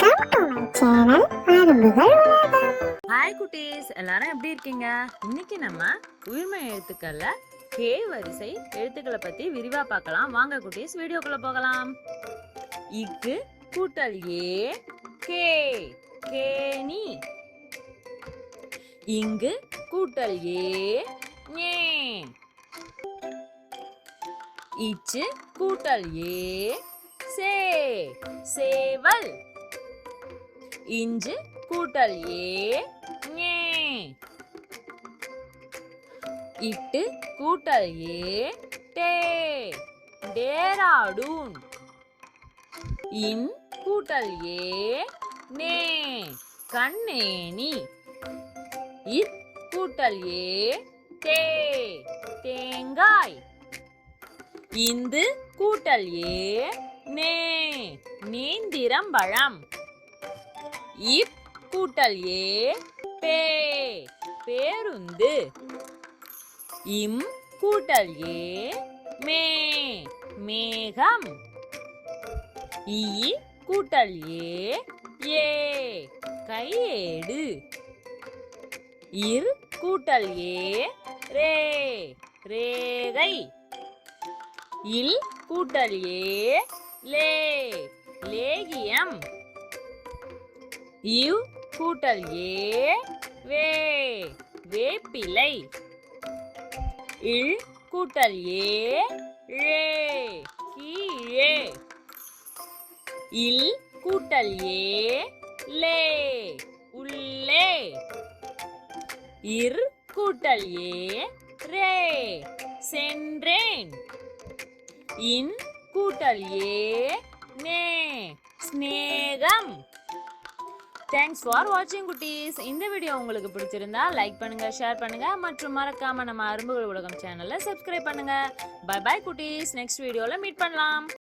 Welcome to my channel அரும்புகள் உலகம் hi குட்டீஸ். எல்லாரும் எப்படி இருக்கீங்க? இன்னைக்கு நம்ம உயிர்மை எழுத்துக்கள்ல கே வரிசை எழுத்துக்களை பத்தி விரிவா பார்க்கலாம். வாங்க குட்டீஸ் வீடியோக்குள்ள போகலாம். இக்கு கூட்டல் ஏ கே கேணி இங்கு கூட்டல் ஏ ஏ. இச்சு கூட்டல் ஏ சே சேவல். இஞ்சு கூட்டல் ஏ இட்டு கூட்டல் ஏ டே. டேராடூன். இன் கூட்டல் ஏ நே கண்ணேனி இத் கூட்டல் ஏ தே தேங்காய். இந்து கூட்டல் ஏ நே நேந்திரம்பழம் இப் கூட்டல் ஏ பே பேருந்து. இம் கூட்டல் ஏ மே மேகம். இ கூட்டல் ஏ ஏ கையேடு. இர் கூட்டல் ஏ ரே ரேகை. இல் கூட்டல் ஏ லே லேகியம். இவ் கூட்டல் ஏ வே வேப்பிலை இல் கூட்டல் ஏ ரே கீழே. இல் கூட்டல் ஏ லே உள்ளே. இர் கூட்டல் ஏ ரே சென்றேன். இன் கூட்டல் ஏ நே ஸ்நேகம் தேங்க்ஸ் ஃபார் வாட்சிங் குட்டீஸ். இந்த வீடியோ உங்களுக்கு பிடிச்சிருந்தா லைக் பண்ணுங்க ஷேர் பண்ணுங்க மற்றும் மறக்காம நம்ம அரும்புகள் உலகம் சேனலை சப்ஸ்கிரைப் பண்ணுங்க. பை பை குட்டீஸ். நெக்ஸ்ட் வீடியோல மீட் பண்ணலாம்.